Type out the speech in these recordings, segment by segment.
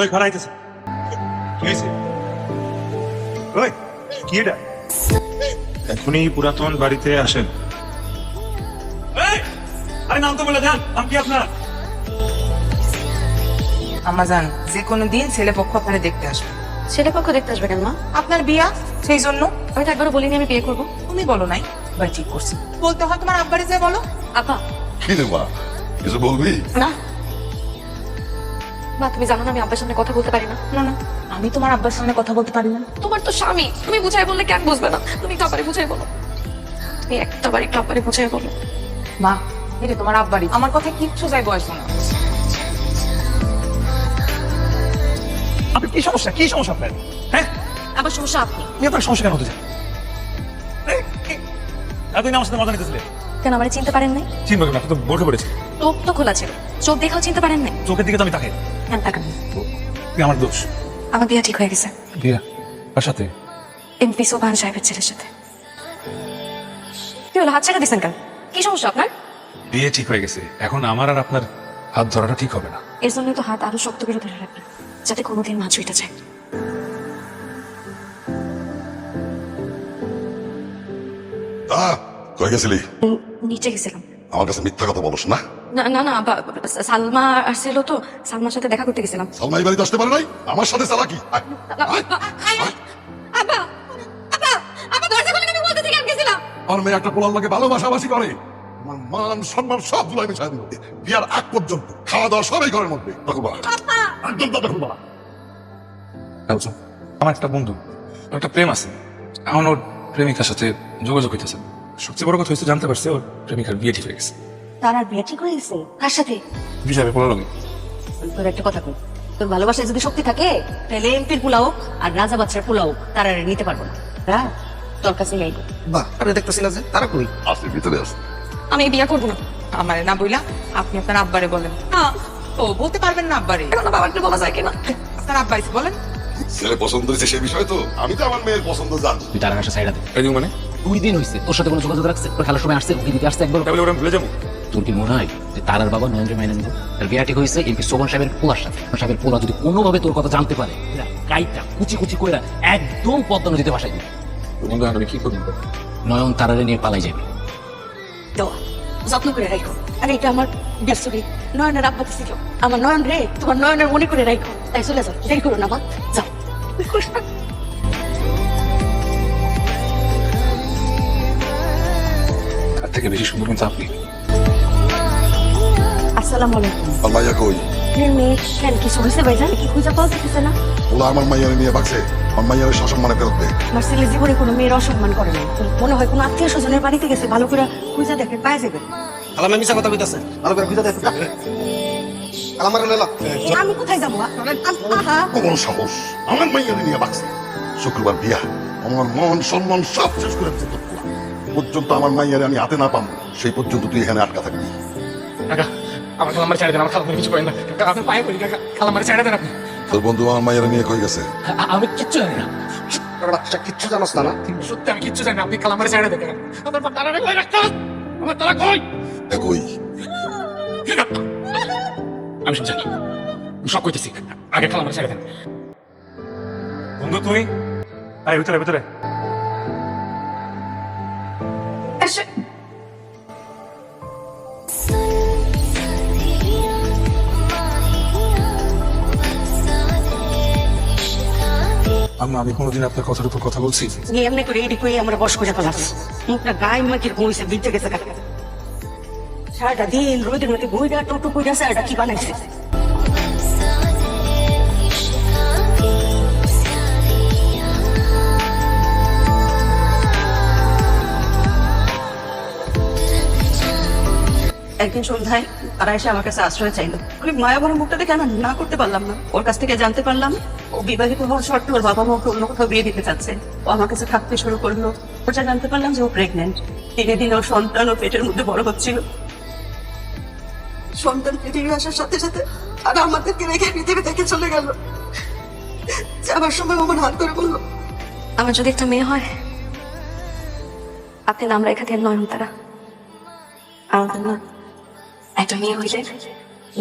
ওই ঘর আইতেছে। কি হয়েছে? ওই কি এটা? এখনই পুরাতন বাড়িতে আসেন। আরে নাম তো বলে যান নাম কি আপনার? আমাজান যে কোনো দিন ছেলে পক্ষ আপনারা দেখতে আসবে। ছেলে পক্ষ দেখতে আসবে কেন মা? আপনার বিয়া সেই জন্য? আমি তো একবারও বলিনি আমি বিয়ে করব। তুমি বলো নাই। এবার ঠিক করছি। বলতে হয় তোমার আব্বারে যে বলো। আপা। কি রে মা কিছু বলবি? না মা তুমি জানো না আমি আব্বার সামনে কথা বলতে পারি না। না না আমি তোমার আব্বার সামনে কথা বলতে পারি না। তোমার তো স্বামী তুমি বুঝাই বললে কেন বুঝবে না? তুমি বুঝাই বলো। তুমি একটা বুঝাই বলো। মা এটা তোমার আব্বারই। আমার কথা কিচ্ছু যাই বয়স না। আপনি কি সমস্যা? কি সমস্যা আপনার? হ্যাঁ? আবার সমস্যা আপনি? আপনি আপনার সমস্যা কেন হতে চান এতদিন আমার সাথে মজা নিতেছিলে? কেন আমার চিনতে পারেন নাই? চিনবো আপনি তো বোর্ডে পড়েছে চোখ তো খোলা ছিল। চোখ দেখাও চিনতে পারেন নাই। চোখের দিকে তো আমি তাকাই। কেন তাকান তুই আমার দোষ। আমার বিয়ে ঠিক হয়ে গেছে। বিয়া? কার সাথে? এমপি সোভান সাহেবের ছেলের সাথে। কি হলো হাত ছেড়ে দিচ্ছেন কেন? কি সমস্যা আপনার? বিয়ে ঠিক হয়ে গেছে। এখন আমার আর আপনার হাত ধরাটা ঠিক হবে না। এর জন্য তো হাত আরও শক্ত করে ধরে রাখবেন যাতে কোনোদিন মাছ হইতে যায়। আহ কই গেছিলি? নিচে গেছিলাম। আমার কাছে মিথ্যা কথা বলস না। না না না বা- বা- সালমা আসছিল তো সালমার সাথে দেখা করতে গেছিলাম। সালমা এই বাড়িতে আসতে পারে নাই? আমার সাথে চালাকি আয়, আয়, আয়। আব্বা আব্বা আব্বা দরজা খুলে আমি বলতে থেকে গেছিলাম? আমার মেয়ে একটা পোলার লাগে ভালোবাসাবাসি করে। আমার মান সম্মান সব ধুলাই মিশাই দিল। বিয়ার আগ পর্যন্ত খাওয়া দাওয়া সবাই ঘরের মধ্যে। দেখবা একদম তা আমার একটা বন্ধু ওর একটা প্রেম আছে। এখন ওর প্রেমিকার সাথে যোগাযোগ হইতেছে। সবচেয়ে বড় কথা হয়েছে জানতে পারছে ওর প্রেমিকার বিয়ে ঠিক হয়ে গেছে। তার আর বিয়ে ঠিক হয়ে গেছে? কার সাথে? বলার লগে তোর একটা কথা কই। তোর ভালোবাসায় যদি শক্তি থাকে তাহলে এমপির পোলাও আর রাজা বাচ্চার পোলাও তারা আর নিতে পারব না। হ্যাঁ তোর কাছে নেই বাহ দেখতেছি না যে তারা কই? আসলে ভিতরে আছে আমি বিয়ে করব না। আমারে না বইলা আপনি আপনার আব্বারে বলেন। ও বলতে পারবেন না আব্বারে। এখন বাবাকে বলা যায় কিনা? আপনার আব্বা বলেন। ছেলে পছন্দ হয়েছে সেই বিষয় তো আমি তো আমার মেয়ের পছন্দ জানি। তুই তার কাছে সাইডা দে। এই মানে? দুই দিন হইছে তোর সাথে কোনো যোগাযোগ রাখছে? তোর খেলার সময় আসছে ওকে দিতে আসছে একবার? তাহলে ওরা ভুলে যাব। তোর কি মনে হয় যে তারার বাবা নরেন্দ্র মাইনে তার বিয়া ঠিক হয়েছে এমপি সোবন সাহেবের পোলার সাথে। সাহেবের পোলা যদি কোনোভাবে তোর কথা জানতে পারে গাইটা কুচি কুচি কইরা একদম পদ্ম নদীতে ভাসাই দিবে। বন্ধু আমি কি করব? নয়ন তারারে নিয়ে পালাই যাবে। দেওয়া যত্ন করে রাখো আর এটা আমার ব্যস্তরি নয়নের আব্বা ছিল আমার নয়ন রে তোমার নয়নের মনে করে রাখো তাই চলে যাও দেরি করো না মা। যাও। তার থেকে বেশি সুন্দর কিন্তু আপনি আসসালামু আলাইকুম। আর মাইয়া কই? আপনার মেয়ে কেন কিছু হয়েছে ভাইজান? কি খুঁজে পাওয়া যেতেছে না? ওলা আমার মাইয়ারে নিয়ে বাগছে আমার মাইয়ারে সসম্মানে ফেরত দে আমার ছেলে জীবনে কোনো মেয়ের অসম্মান করে না মনে হয় কোনো আত্মীয় স্বজনের বাড়িতে গেছে ভালো করে খুঁজে দেখে পাওয়া যাবে। আলামে মিছা কথা কইতাছে। ভালো করে খুঁজে দেখ। আলামার লেলা আমি কোথায় যাব? আহা। কোন সাহস। আমার মাইয়ারে নিয়ে বাগছে শুক্রবার বিয়া। আমার মন সম্মান সব শেষ করে দিচ্ছে পর্যন্ত আমার মাইয়ারে আমি হাতে না পাবো সেই পর্যন্ত তুই এখানে আটকা থাকবি। কাকা আমার খালামারে ছেড়ে দেন আমার কিছু করেন না। আপনি পায়ে ছেড়ে দেন আপনি। তোর বন্ধু আমার মাইয়ারে নিয়ে কই গেছে? আমি কিচ্ছু জানি না। বাচ্চা কিচ্ছু জানোস না সত্যি আমি কিচ্ছু জানি না আপনি খালামারে ছেড়ে দেন আমার তারা কই রাখতাম আমার তারা কই? কই? আমি সব জানি সব কইতেছি। আগে খালামারে ছেড়ে দেন। বন্ধু তুই? আয় ভিতরে ভিতরে। আম্মা, আমি কোনোদিন আপনার কথার উপর কথা বলছি। এমনি করে এডি করে আমরা বস করে ফেলাস মুখটা গায়ে মাখির ঘুমিয়েছে ভিজে গেছে কাকা? সারাটা দিন রোদের মধ্যে বইটা টোটো করে সারাটা এটা কি বানাইছে? একদিন সন্ধ্যায় তারা এসে আমার কাছে আশ্রয় চাইলো। আমি মায়া ভরা মুখটা দেখে না করতে পারলাম না। ওর কাছ থেকে জানতে পারলাম, ও বিবাহিত হওয়ার শর্তে ওর বাবা মা ওকে অন্য কোথাও বিয়ে দিতে চাচ্ছে। ও আমার কাছে থাকতে শুরু করল। জানতে পারলাম যে ও প্রেগনেন্ট দিনে সন্তান ও পেটের মধ্যে বড় হচ্ছিল। সন্তান পৃথিবী আসার সাথে সাথে আর আমাদেরকে রেখে পৃথিবী থেকে চলে গেল। যাবার সময় আমার হাত ধরে বলল, আমার যদি একটা মেয়ে হয়, আপনি নাম রেখা দেন নয়নতারা। আমাদের না একটা মেয়ে হইলে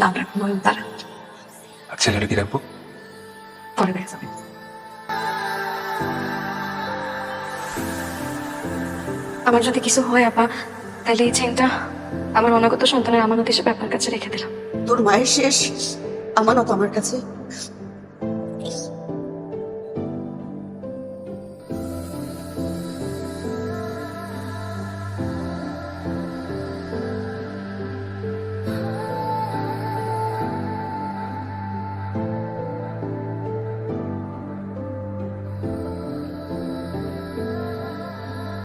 নাম রাখব নয়নতারা আর ছেলেটা কি রাখব? পরে দেখা যাবে। আমার যদি কিছু হয় আপা তাহলে এই চেনটা আমার অনাগত সন্তানের আমানত হিসেবে আপনার কাছে রেখে দিলাম। তোর মায়ের শেষ আমানত আমার কাছে।